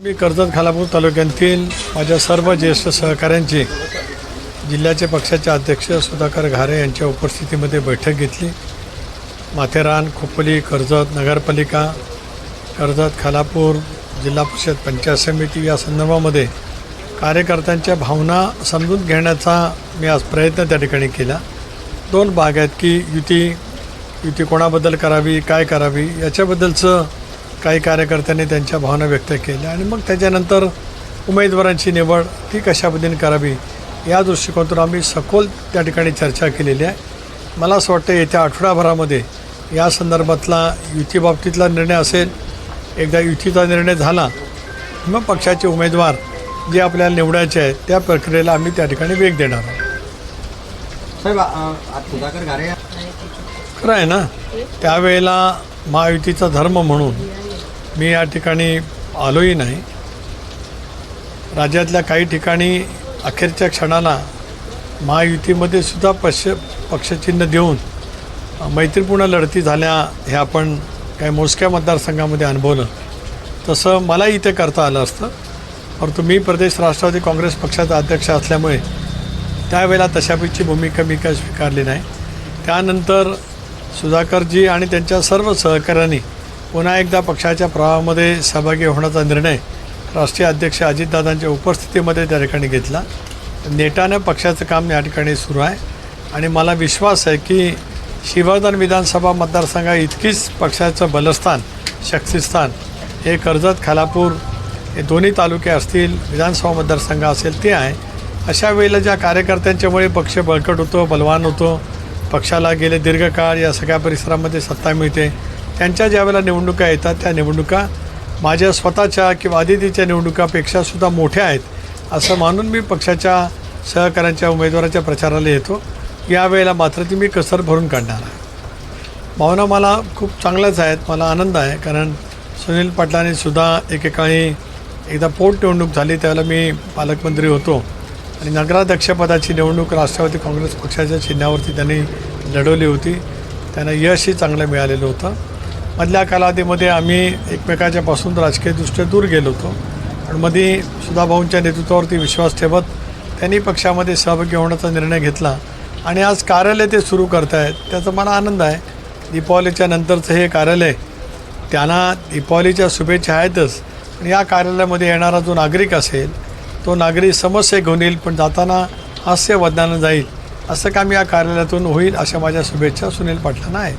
मी कर्जत खालापूर तालुक्यातील माझ्या सर्व ज्येष्ठ सहकाऱ्यांची जिल्ह्याचे पक्षाचे अध्यक्ष सुधाकर घारे यांच्या उपस्थितीमध्ये बैठक घेतली. माथेरान खोपोली कर्जत नगरपालिका कर्जत खालापूर जिल्हा परिषद पंचायत समिती या संदर्भामध्ये कार्यकर्त्यांच्या भावना समजून घेण्याचा मी आज प्रयत्न त्या ठिकाणी केला. दोन भाग आहेत की युती युती कोणाबद्दल करावी काय करावी याच्याबद्दलचं काही कार्यकर्त्यांनी त्यांच्या भावना व्यक्त केल्या आणि मग त्याच्यानंतर उमेदवारांची निवड ती कशा पद्धतीने करावी या दृष्टिकोनातून आम्ही सखोल त्या ठिकाणी चर्चा केलेली आहे. मला असं वाटतं येत्या आठवडाभरामध्ये या संदर्भातला युतीबाबतीतला निर्णय असेल एकदा युतीचा निर्णय झाला मग पक्षाचे उमेदवार जे आपल्याला निवडायचे आहेत त्या प्रक्रियेला आम्ही त्या ठिकाणी वेग देणार आहोत. खरं आहे ना? त्यावेळेला महायुतीचा धर्म म्हणून मी या ठिकाणी आलोही नाही. राज्यातल्या काही ठिकाणी अखेरच्या क्षणाला महायुतीमध्ये सुद्धा पक्ष पक्षचिन्ह देऊन मैत्रीपूर्ण लढती झाल्या हे आपण काही मोजक्या मतदारसंघामध्ये अनुभवलं. तसं मलाही इथे करता आलं असतं. परंतु मी प्रदेश राष्ट्रवादी काँग्रेस पक्षाचा अध्यक्ष असल्यामुळे त्यावेळेला तशापैकी भूमिका मी काय स्वीकारली नाही. त्यानंतर सुधाकरजी आणि त्यांच्या सर्व सहकाऱ्यांनी पुन्हा एकदा पक्षाच्या प्रवाहामध्ये सहभागी होण्याचा निर्णय राष्ट्रीय अध्यक्ष अजितदादांच्या उपस्थितीमध्ये त्या ठिकाणी घेतला. नेटानं पक्षाचं काम या ठिकाणी सुरू आहे. आणि मला विश्वास आहे की शिवधन विधानसभा मतदारसंघा इतकीच पक्षाचं बलस्थान शक्तिस्थान हे कर्जत खालापूर हे दोन्ही तालुके असतील विधानसभा मतदारसंघ असेल ते आहे. अशा वेळेला ज्या कार्यकर्त्यांच्यामुळे पक्ष बळकट होतो बलवान होतो पक्षाला गेले दीर्घकाळ या सगळ्या परिसरामध्ये सत्ता मिळते त्यांच्या ज्या वेळेला निवडणुका येतात त्या निवडणुका माझ्या स्वतःच्या किंवा आदितीच्या निवडणुकापेक्षा सुद्धा मोठ्या आहेत असं मानून मी पक्षाच्या सहकाऱ्यांच्या उमेदवाराच्या प्रचाराला येतो. यावेळेला मात्र ती मी कसर भरून काढणार आहे. भावना मला खूप चांगल्याच आहेत मला आनंद आहे कारण सुनील पाटलांनी सुद्धा एकेकाळी एकदा पोटनिवडणूक झाली त्यावेळेला मी पालकमंत्री होतो. आणि नगराध्यक्षपदाची निवडणूक राष्ट्रवादी काँग्रेस पक्षाच्या चिन्हावरती त्यांनी लढवली होती. त्यांना यशही चांगलं मिळालेलं होतं. मधल्या कालावधीमध्ये आम्ही एकमेकाच्यापासून राजकीयदृष्ट्या दूर गेलो होतो. पण मध्ये सुधाभाऊंच्या नेतृत्वावरती विश्वास ठेवत त्यांनी पक्षामध्ये सहभागी होण्याचा निर्णय घेतला. आणि आज कार्यालय ते सुरू करत आहेत त्याचा मला आनंद आहे. दीपावलीच्या नंतरचं हे कार्यालय त्यांना दीपावलीच्या शुभेच्छा आहेतच. पण या कार्यालयामध्ये येणारा जो नागरिक असेल तो नागरिक समस्या घेऊन येईल पण जाताना हास्य वदनानं जाईल. असं काम या कार्यालयातून होईल अशा माझ्या शुभेच्छा सुनील पाटलांना आहेत.